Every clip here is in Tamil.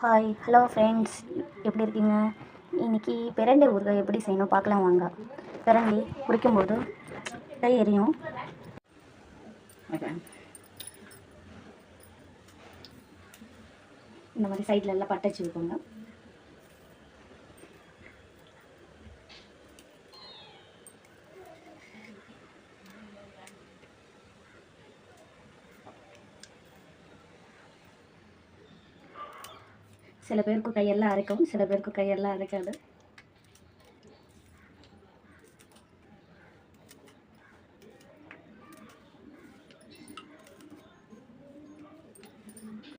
ஹாய் ஹலோ ஃப்ரெண்ட்ஸ் எப்படி இருக்கீங்க? இன்னைக்கு பிரண்டை ஊறுகாய் எப்படி செய்யணும் பார்க்கலாம் வாங்க. பிரண்டை குடிக்கும்போது கை எரியும் இந்த மாதிரி சைட்லெல்லாம் எல்லாம் பட்டை வச்சுக்கோங்க சில பேருக்கு கையெல்லாம் அரைக்கும் சில பேருக்கு கையெல்லாம் அரைக்காது.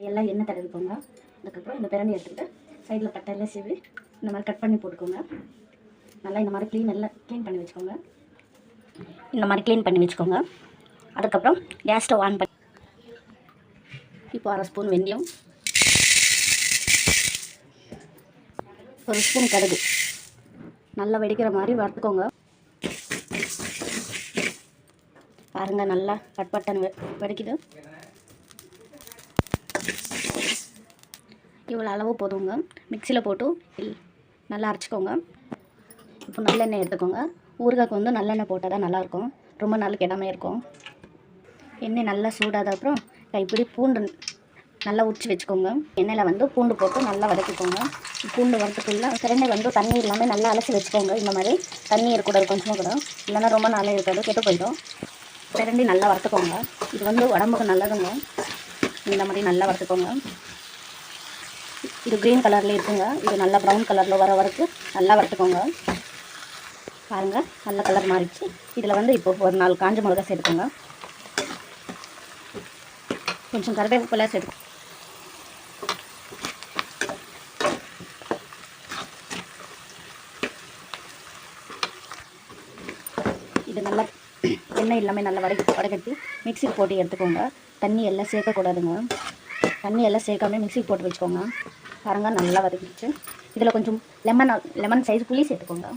எல்லாம் எண்ணெய் தடவிக்கோங்க. அதுக்கப்புறம் இந்த பிறண்டி எடுத்துக்கிட்டு சைடில் பட்டையெல்லாம் சீவி இந்த மாதிரி கட் பண்ணி போட்டுக்கோங்க. நல்லா இந்த மாதிரி க்ளீன் எல்லாம் க்ளீன் பண்ணி வச்சுக்கோங்க. இந்த மாதிரி க்ளீன் பண்ணி வச்சுக்கோங்க. அதுக்கப்புறம் கேஸ் ஸ்டவ் ஆன் பண்ணி இப்போ அரை ஸ்பூன் வெந்தயம். ஒரு ஸ்பூன் கடுகு. நல்லா வெடிக்கிற மாதிரி வறுத்துக்கோங்க. பாருங்க நல்லா பட் பட்டன் வெடிக்குது. இவ்வளோ அளவு போதுங்க. மிக்சியில் போட்டு நல்லா அரைச்சிக்கோங்க. இப்போ நல்லெண்ணெய் எடுத்துக்கோங்க. ஊறுகாய்க்கு வந்து நல்லெண்ணெய் போட்டால் தான் நல்லாயிருக்கும். ரொம்ப நாள் இடமே இருக்கும். எண்ணெய் நல்லா சூடாத அப்புறம் கைப்பிடி பூண்டு நல்லா உரிச்சு வச்சுக்கோங்க. எண்ணெயில் வந்து பூண்டு போட்டு நல்லா வதக்கிக்கோங்க. பூண்டு வறுத்துக்குள்ள சிறண்டை வந்து தண்ணி இல்லாமல் நல்லா அலசி வச்சுக்கோங்க. இந்த மாதிரி தண்ணி இருக்கக்கூடாது கொஞ்சமாக கூட. இல்லைன்னா ரொம்ப நாளே இருக்காது கெட்டு போயிடும். சிரண்டி நல்லா வறுத்துக்கோங்க. இது வந்து உடம்புக்கு நல்லதுங்க. இந்த மாதிரி நல்லா வறுத்துக்கோங்க. இது க்ரீன் கலரில் இருக்குங்க. இது நல்லா ப்ரௌன் கலரில் வர வரைக்கும் நல்லா வறுத்துக்கோங்க. பாருங்கள் நல்ல கலர் மாறிடுச்சு. இதில் வந்து இப்போ ஒரு நாலு காஞ்ச மிளகா சேர்த்துக்கோங்க. கொஞ்சம் கருவேப்பிலை சேர்த்து இது நல்லா எண்ணெய் எல்லாமே நல்லா வடை வடகட்டி மிக்சிக்கு போட்டு எடுத்துக்கோங்க. தண்ணி எல்லாம் சேர்க்கக்கூடாதுங்க. தண்ணி எல்லாம் சேர்க்காம மிக்சிக்கு போட்டு வச்சுக்கோங்க. பாருங்க நல்லா வதக்கிடுச்சு இதில் கொஞ்சம் லெமன் லெமன் சைஸ் புளி சேர்த்துக்கோங்க.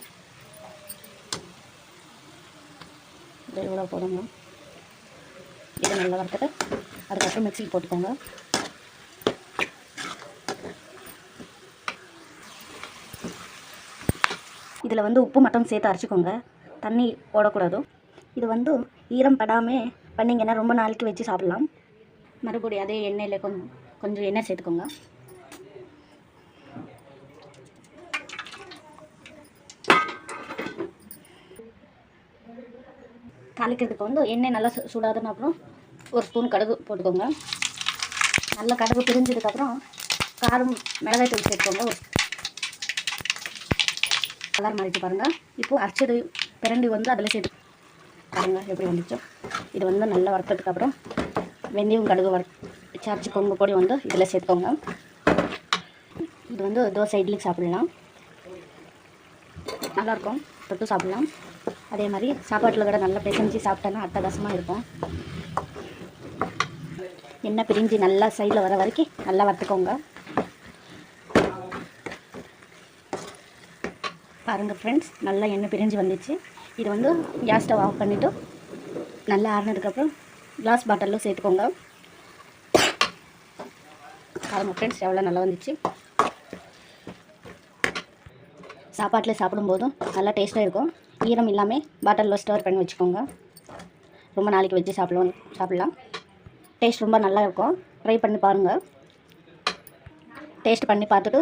இது இவ்வளோ போடுங்க. இது நல்லா வறுத்துட்டு அதுக்கப்புறம் மிக்சிக்கு போட்டுக்கோங்க. இதில் வந்து உப்பு மட்டும் சேர்த்து அரைச்சிக்கோங்க. தண்ணி போடக்கூடாது இது வந்து ஈரம் படாமல் பண்ணிங்கன்னா ரொம்ப நாளைக்கு வச்சு சாப்பிட்லாம். மறுபடியும் அதே எண்ணெயில் கொஞ்சம் கொஞ்சம் எண்ணெய் சேர்த்துக்கோங்க. தாளிக்கிறதுக்கு வந்து எண்ணெய் நல்லா சு- சூடாதுன்னு அப்புறம் ஒரு ஸ்பூன் கடுகு போட்டுக்கோங்க. நல்லா கடுகு பிரிஞ்சதுக்கப்புறம் காரம் மிளகாய் தூள் சேர்த்துக்கோங்க. ஒரு கலர் மாறிட்டு பாருங்கள் இப்போது அரைச்சது பிரண்டி வந்து அதில் சேர்த்து பாருங்கள் எப்படி வந்துச்சோ. இது வந்து நல்லா வறுத்ததுக்கு அப்புறம் வெந்தயம் கடுகு வறு சார்ஜ் கொங்கு பொடி வந்து இதில் சேர்த்துக்கோங்க. இது வந்து தோசை இட்லிக்கு சாப்பிட்லாம். நல்லாயிருக்கும். தொட்டு சாப்பிட்லாம். அதே மாதிரி சாப்பாட்டில் கூட நல்லா பிசைஞ்சு சாப்பிட்டோன்னா அட்டகாசமாக இருக்கும். எண்ணெய் பிரிஞ்சு நல்லா சைடில் வர வரைக்கும் நல்லா வறுத்துக்கோங்க. பாருங்கள் ஃப்ரெண்ட்ஸ் நல்லா எண்ணெய் பிரிஞ்சு வந்துச்சு. இது வந்து கேஸ் ஸ்டவ் ஆஃப் பண்ணிவிட்டு நல்லா ஆறினதுக்கப்புறம் கிளாஸ் பாட்டிலில் சேர்த்துக்கோங்க. பாருங்கள் ஃப்ரெண்ட்ஸ் எவ்வளோ நல்லா வந்துச்சு. சாப்பாட்டில் சாப்பிடும்போதும் நல்லா டேஸ்ட்டாக இருக்கும். ஈரம் இல்லாமல் பாட்டிலில் ஸ்டோர் பண்ணி வச்சுக்கோங்க. ரொம்ப நாளைக்கு வச்சு சாப்பிடுவோம் சாப்பிட்லாம். டேஸ்ட் ரொம்ப நல்லா இருக்கும். ட்ரை பண்ணி பாருங்கள் டேஸ்ட் பண்ணி பார்த்துட்டு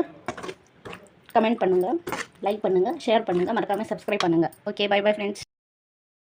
கமெண்ட் பண்ணுங்கள் லைக் பண்ணுங்கள் ஷேர் பண்ணுங்கள் மறக்காமல் சப்ஸ்கிரைப் பண்ணுங்கள் ஓகே பை பை ஃப்ரெண்ட்ஸ்